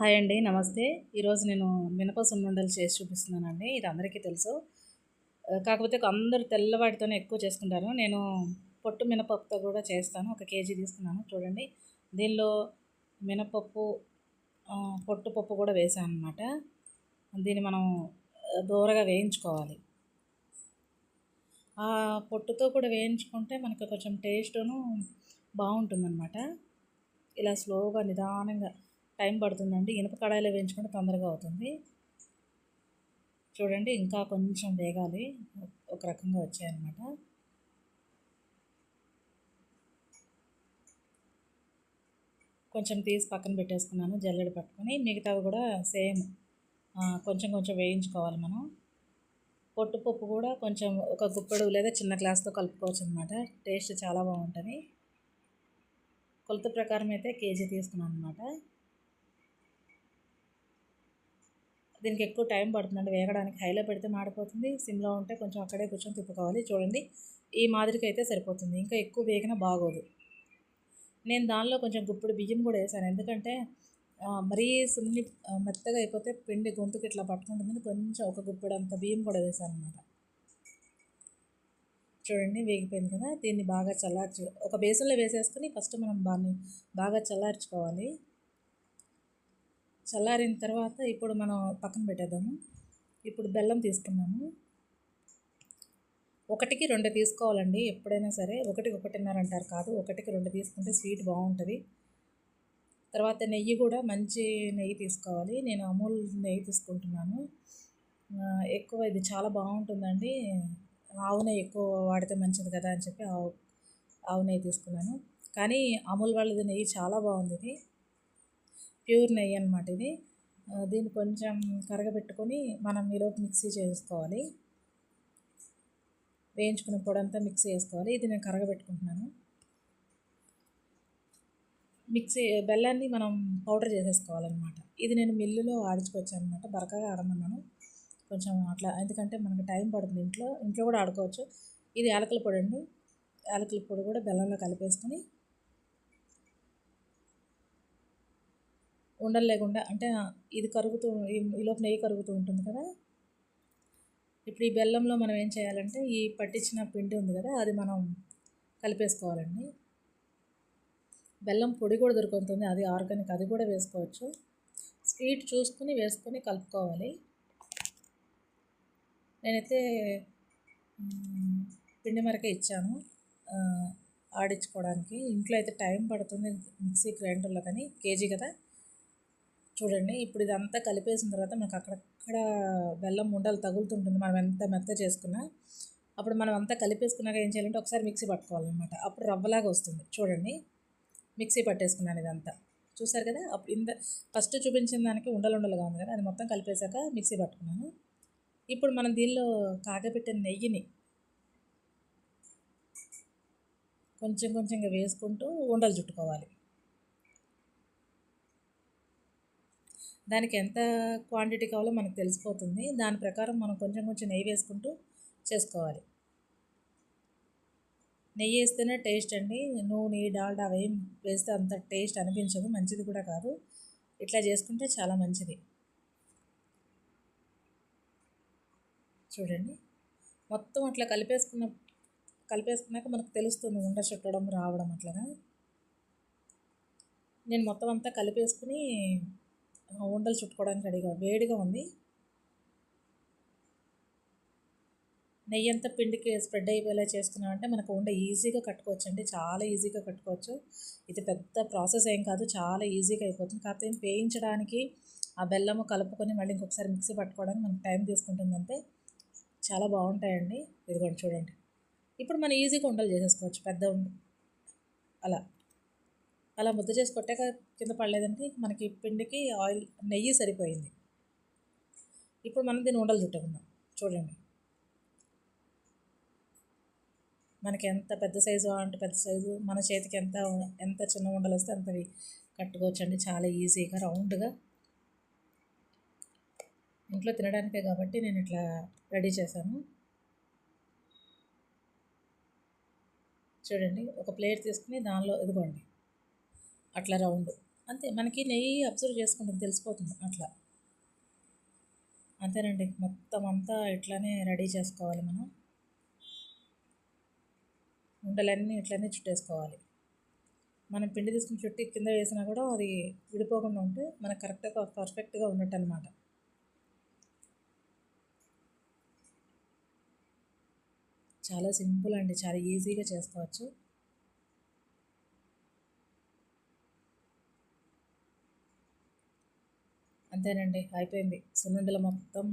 Hi అండి నమస్తే. ఈరోజు నేను మినప సున్నుండలు చేసి చూపిస్తున్నానండి. ఇది అందరికీ తెలుసు. కాకపోతే అందరూ తెల్లవాటితోనే ఎక్కువ చేసుకుంటారు. నేను పొట్టు మినపప్పుతో కూడా చేస్తాను. ఒక కేజీ తీసుకున్నాను చూడండి. దీనిలో మినపప్పు పొట్టు పప్పు కూడా వేసాను అనమాట దీన్ని మనం దూరగా వేయించుకోవాలి. ఆ పొట్టుతో కూడా వేయించుకుంటే మనకు కొంచెం టేస్టును బాగుంటుందన్నమాట. ఇలా స్లోగా నిదానంగా టైం పడుతుందండి. ఇనుప కడాయిలో వేయించుకుంటే తొందరగా అవుతుంది. చూడండి ఇంకా కొంచెం వేగాలి. ఒక రకంగా వచ్చాయన్నమాట. కొంచెం తీసి పక్కన పెట్టేసుకున్నాను జల్లెడ పట్టుకొని. మిగతావి కూడా సేమ్ కొంచెం కొంచెం వేయించుకోవాలి మనం. పొట్టుపప్పు కూడా కొంచెం ఒక గుప్పెడు లేదా చిన్న గ్లాస్తో కలుపుకోవచ్చు అనమాట టేస్ట్ చాలా బాగుంటుంది. కొలత ప్రకారం అయితే కేజీ తీసుకున్నాను అనమాట దీనికి ఎక్కువ టైం పడుతుందండి. వేగడానికి హైలో పెడితే మాడిపోతుంది. సిమ్లో ఉంటే కొంచెం అక్కడే కూర్చొని తిప్పుకోవాలి. చూడండి ఈ మాదిరికి అయితే సరిపోతుంది. ఇంకా ఎక్కువ వేగన బాగోదు. నేను దానిలో కొంచెం గుప్పుడు బియ్యం కూడా వేసాను. ఎందుకంటే మరీ సున్ని మెత్తగా అయిపోతే పిండి గొంతుకి ఇట్లా పట్టుకుంటుందని కొంచెం ఒక గుప్పుడు అంత బియ్యం కూడా వేసాను అనమాట చూడండి వేగిపోయింది కదా. దీన్ని బాగా చల్లార్చు ఒక బేసన్లో వేసేసుకొని ఫస్ట్ మనం దాన్ని బాగా చల్లార్చుకోవాలి. చల్లారిన తర్వాత ఇప్పుడు మనం పక్కన పెట్టేద్దాము. ఇప్పుడు బెల్లం తీసుకున్నాము ఒకటికి రెండు తీసుకోవాలండి ఎప్పుడైనా సరే. ఒకటికి ఒకటిన్నర అంటారు కాదు ఒకటికి రెండు తీసుకుంటే స్వీట్ బాగుంటుంది. తర్వాత నెయ్యి కూడా మంచి నెయ్యి తీసుకోవాలి. నేను అమూల్ నెయ్యి తీసుకుంటున్నాను. ఎక్కువ ఇది చాలా బాగుంటుందండి. ఆవు నెయ్యి ఎక్కువ వాడితే మంచిది కదా అని చెప్పి ఆవు ఆవు నెయ్యి తీసుకున్నాను. కానీ అమూల్ వాళ్ళది నెయ్యి చాలా బాగుంది ఇది. ప్యూర్ నెయ్యి అనమాట ఇది. దీన్ని కొంచెం కరగబెట్టుకొని మనం ఈలోపు మిక్సీ చేసుకోవాలి. వేయించుకున్న పొడి అంతా మిక్సీ వేసుకోవాలి ఇది నేను కరగబెట్టుకుంటున్నాను. మిక్సీ బెల్లాన్ని మనం పౌడర్ చేసేసుకోవాలన్నమాట. ఇది నేను మిల్లులో ఆడించుకోవచ్చు అనమాట బరకగా ఆడమన్నాను. కొంచెం అట్లా ఎందుకంటే మనకు టైం పడుతుంది ఇంట్లో. ఇంట్లో కూడా ఆడుకోవచ్చు. ఇది యాలకుల పొడి అండి. యాలకుల పొడి కూడా బెల్లంలో కలిపేసుకొని ఉండలు లేకుండా అంటే ఇది కరుగుతూ ఈ- ఈలోపు నెయ్యి కరుగుతూ ఉంటుంది కదా? ఇప్పుడు ఈ బెల్లంలో మనం ఏం చేయాలంటే ఈ పట్టించిన పిండి ఉంది కదా అది మనం కలిపేసుకోవాలండి. బెల్లం పొడి కూడా దొరుకుతుంది అది ఆర్గానిక్ అది కూడా వేసుకోవచ్చు. స్వీట్ చూసుకుని వేసుకొని కలుపుకోవాలి. నేనైతే పిండి మరకే ఇచ్చాను. ఆడించుకోవడానికి ఇంట్లో అయితే టైం పడుతుంది మిక్సీ గ్రైండర్లో కానీ కేజీ కదా? చూడండి ఇప్పుడు ఇదంతా కలిపేసిన తర్వాత మనకు అక్కడక్కడ బెల్లం ఉండలు తగులుతుంటుంది మనం ఎంత మెత్త చేసుకున్నా. అప్పుడు మనం అంతా కలిపేసుకున్నాక ఏం చేయాలంటే ఒకసారి మిక్సీ పట్టుకోవాలన్నమాట. అప్పుడు రవ్వలాగా వస్తుంది. చూడండి మిక్సీ పట్టేసుకున్నాను ఇదంతా. చూసారు కదా అప్పుడు ఇంత ఫస్ట్ చూపించిన దానికి ఉండలుండలుగా ఉంది కదా అది మొత్తం కలిపేశాక మిక్సీ పట్టుకున్నాను. ఇప్పుడు మనం దీనిలో కాగబెట్టిన నెయ్యిని కొంచెం కొంచెంగా వేసుకుంటూ ఉండలు చుట్టుకోవాలి. దానికి ఎంత క్వాంటిటీ కావాలో మనకు తెలిసిపోతుంది. దాని ప్రకారం మనం కొంచెం కొంచెం నెయ్యి వేసుకుంటూ చేసుకోవాలి. నెయ్యి వేస్తేనే టేస్ట్ అండి. నూనె డాల్డా అవేం వేస్తే అంత టేస్ట్ అనిపించదు. మంచిది కూడా కాదు. ఇట్లా చేసుకుంటే చాలా మంచిది. చూడండి. మొత్తం అట్లా కలిపేసుకున్న కలిపేసుకున్నాక మనకు తెలుస్తుంది ఉండ చుట్టడం రావడం అట్లాగా నేను మొత్తం అంతా కలిపేసుకుని ఉండలు చుట్టుకోవడానికి రెడీగా వేడిగా ఉంది. నెయ్యి అంతా పిండికి స్ప్రెడ్ అయిపోయేలా చేసుకున్నామంటే మనకు ఉండ ఈజీగా కట్టుకోవచ్చు అండి చాలా ఈజీగా కట్టుకోవచ్చు. ఇది పెద్ద ప్రాసెస్ ఏం కాదు. చాలా ఈజీగా అయిపోతుంది. కాకపోతే వేయించడానికి ఆ బెల్లము కలుపుకొని మళ్ళీ ఇంకొకసారి మిక్సీ పట్టుకోవడానికి మనకు టైం తీసుకుంటుందంటే చాలా బాగుంటాయండి. ఇదిగోండి చూడండి. ఇప్పుడు మనం ఈజీగా ఉండలు చేసేసుకోవచ్చు. పెద్ద ఉండ అలా. అలా ముద్ద చేసి కొట్టాక కింద పడలేదంటే మనకి పిండికి ఆయిల్ నెయ్యి సరిపోయింది. ఇప్పుడు మనం దీన్ని ఉండలు చుట్టుకుందాం. చూడండి. మనకి ఎంత పెద్ద సైజు అంటే పెద్ద సైజు మన చేతికి ఎంత ఎంత చిన్న ఉండలు వస్తే అంతవి కట్టుకోవచ్చు అండి చాలా ఈజీగా రౌండ్గా. ఇంట్లో తినడానికే కాబట్టి నేను ఇట్లా రెడీ చేశాను. చూడండి. ఒక ప్లేట్ తీసుకుని దానిలో ఇదిగోండి. అట్లా రౌండ్. అంతే మనకి నెయ్యి అబ్జర్వ్ చేసుకుంటుంది తెలిసిపోతుంది అట్లా. అంతేనండి మొత్తం అంతా ఇట్లానే రెడీ చేసుకోవాలి మనం. ఉండలన్నీ ఇట్లనే చుట్టేసుకోవాలి. మనం పిండి తీసుకుని చుట్టి కింద వేసినా కూడా అది విడిపోకుండా ఉంటే మనకు కరెక్ట్గా పర్ఫెక్ట్గా ఉన్నట్టు అనమాట చాలా సింపుల్ అండి చాలా ఈజీగా చేసుకోవచ్చు. అంతేనండి అయిపోయింది. సున్నుండలు మొత్తం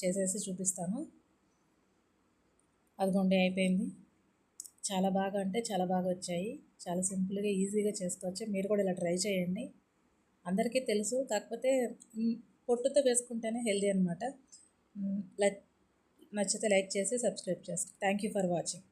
చేసేసి చూపిస్తాను. అదిగోండి అయిపోయింది. చాలా బాగా అంటే చాలా బాగా వచ్చాయి. చాలా సింపుల్గా ఈజీగా చేసుకోవచ్చు. మీరు కూడా ఇలా ట్రై చేయండి. అందరికీ తెలుసు. కాకపోతే పొట్టుతో వేసుకుంటేనే హెల్దీ అనమాట నచ్చితే లైక్ చేసి సబ్స్క్రైబ్ చేసుకో. Thank you for watching.